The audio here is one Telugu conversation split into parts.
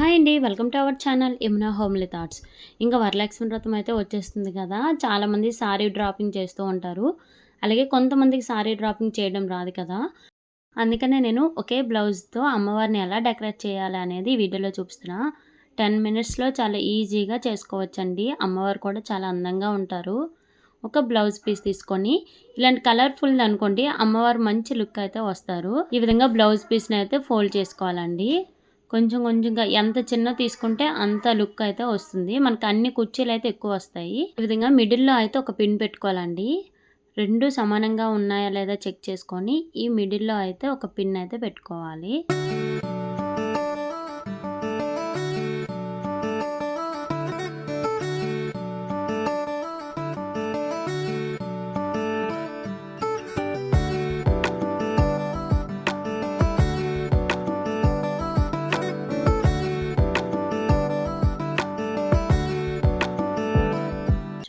హాయ్ అండి welcome to our channel Yamuna homely thoughts. ఇంకా వరలక్ష్మి వ్రతం అయితే వచ్చేస్తుంది కదా చాలామంది సారీ డ్రాపింగ్ చేస్తూ ఉంటారు. అలాగే కొంతమందికి సారీ డ్రాపింగ్ చేయడం రాదు కదా. అందుకనే నేను ఒకే బ్లౌజ్తో అమ్మవారిని ఎలా డెకరేట్ చేయాలి అనేది వీడియోలో చూపిస్తున్నా. టెన్ మినిట్స్లో చాలా ఈజీగా చేసుకోవచ్చండి. అమ్మవారు కూడా చాలా అందంగా ఉంటారు. ఒక బ్లౌజ్ పీస్ తీసుకొని ఇలాంటి కలర్ఫుల్ అనుకోండి అమ్మవారు మంచి లుక్ అయితే వస్తారు. ఈ విధంగా బ్లౌజ్ పీస్ని అయితే ఫోల్డ్ చేసుకోవాలండి. కొంచెం కొంచెంగా ఎంత చిన్న తీసుకుంటే అంత లుక్ అయితే వస్తుంది. మనకు అన్ని కుర్చీలు అయితే ఎక్కువ వస్తాయి. ఈ విధంగా మిడిల్లో అయితే ఒక పిన్ పెట్టుకోవాలండి. రెండు సమానంగా ఉన్నాయా లేదా చెక్ చేసుకొని ఈ మిడిల్లో అయితే ఒక పిన్ అయితే పెట్టుకోవాలి.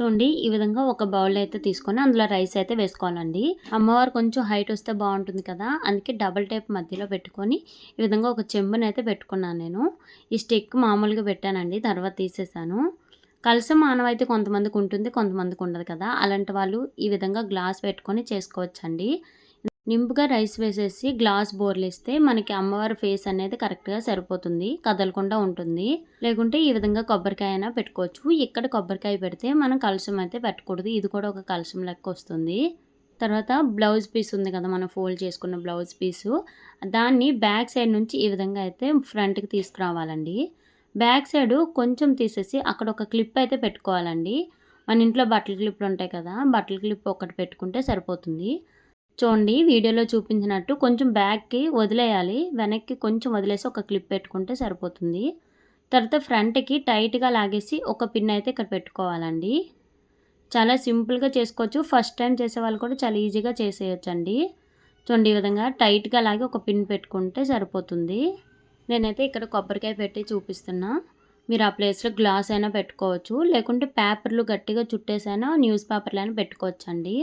చూడండి ఈ విధంగా ఒక బౌల్ అయితే తీసుకొని అందులో రైస్ అయితే వేసుకోవాలండి. అమ్మవారు కొంచెం హైట్ వస్తే బాగుంటుంది కదా అందుకే డబల్ టైప్ మధ్యలో పెట్టుకొని ఈ విధంగా ఒక చెంబుని అయితే పెట్టుకున్నాను నేను. ఈ స్టిక్ మామూలుగా పెట్టానండి తర్వాత తీసేసాను. కలసం మానవైతే కొంతమందికి ఉంటుంది కొంతమందికి ఉండదు కదా అలాంటి వాళ్ళు ఈ విధంగా గ్లాస్ పెట్టుకొని చేసుకోవచ్చండి. నింపుగా రైస్ వేసేసి గ్లాస్ బోర్లిస్తే మనకి అమ్మవారి ఫేస్ అనేది కరెక్ట్గా సరిపోతుంది కదలకుండా ఉంటుంది. లేకుంటే ఈ విధంగా కొబ్బరికాయ అయినా పెట్టుకోవచ్చు. ఇక్కడ కొబ్బరికాయ పెడితే మనం కలసం అయితే పెట్టకూడదు. ఇది కూడా ఒక కలసం లెక్క వస్తుంది. తర్వాత బ్లౌజ్ పీస్ ఉంది కదా మనం ఫోల్డ్ చేసుకున్న బ్లౌజ్ పీసు. దాన్ని బ్యాక్ సైడ్ నుంచి ఈ విధంగా అయితే ఫ్రంట్కి తీసుకురావాలండి. బ్యాక్ సైడ్ కొంచెం తీసేసి అక్కడ ఒక క్లిప్ అయితే పెట్టుకోవాలండి. మన ఇంట్లో బట్టల క్లిప్లు ఉంటాయి కదా బట్టల క్లిప్ ఒకటి పెట్టుకుంటే సరిపోతుంది. చూడండి వీడియోలో చూపించినట్టు కొంచెం బ్యాక్కి వదిలేయాలి. వెనక్కి కొంచెం వదిలేసి ఒక క్లిప్ పెట్టుకుంటే సరిపోతుంది. తర్వాత ఫ్రంట్కి టైట్గా లాగేసి ఒక పిన్ అయితే ఇక్కడ పెట్టుకోవాలండి. చాలా సింపుల్గా చేసుకోవచ్చు. ఫస్ట్ టైం చేసే వాళ్ళు కూడా చాలా ఈజీగా చేసేయచ్చండి. చూడండి ఈ విధంగా టైట్గా లాగి ఒక పిన్ పెట్టుకుంటే సరిపోతుంది. నేనైతే ఇక్కడ కొబ్బరికాయ పెట్టి చూపిస్తున్నా. మీరు ఆ ప్లేస్లో గ్లాస్ అయినా పెట్టుకోవచ్చు. లేకుంటే పేపర్లు గట్టిగా చుట్టేసైనా న్యూస్ పేపర్లు అయినా పెట్టుకోవచ్చండి.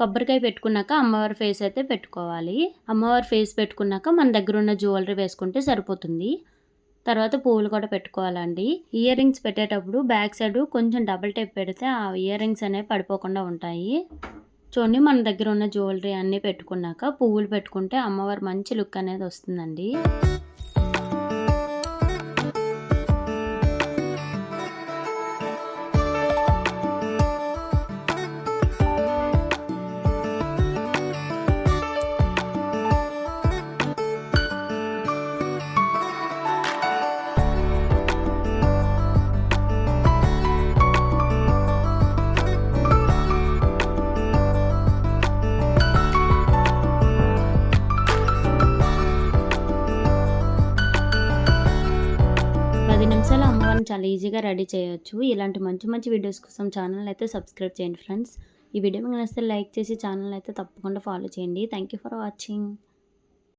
కొబ్బరికాయ పెట్టుకున్నాక అమ్మవారి ఫేస్ అయితే పెట్టుకోవాలి. అమ్మవారి ఫేస్ పెట్టుకున్నాక మన దగ్గర ఉన్న జ్యువెలరీ వేసుకుంటే సరిపోతుంది. తర్వాత పువ్వులు కూడా పెట్టుకోవాలండి. ఇయర్ రింగ్స్ పెట్టేటప్పుడు బ్యాక్ సైడ్ కొంచెం డబుల్ టైప్ పెడితే ఆ ఇయర్ రింగ్స్ అనేవి పడిపోకుండా ఉంటాయి. చూడండి మన దగ్గర ఉన్న జ్యువెలరీ అన్నీ పెట్టుకున్నాక పువ్వులు పెట్టుకుంటే అమ్మవారి మంచి లుక్ అనేది వస్తుందండి. పది నిమిషాలు అమ్మవారిని చాలా ఈజీగా రెడీ చేయొచ్చు. ఇలాంటి మంచి మంచి వీడియోస్ కోసం ఛానల్ అయితే సబ్స్క్రైబ్ చేయండి ఫ్రెండ్స్ ఈ వీడియో మీకు నచ్చితే లైక్ చేసి ఛానల్ అయితే తప్పకుండా ఫాలో చేయండి. Thank you for watching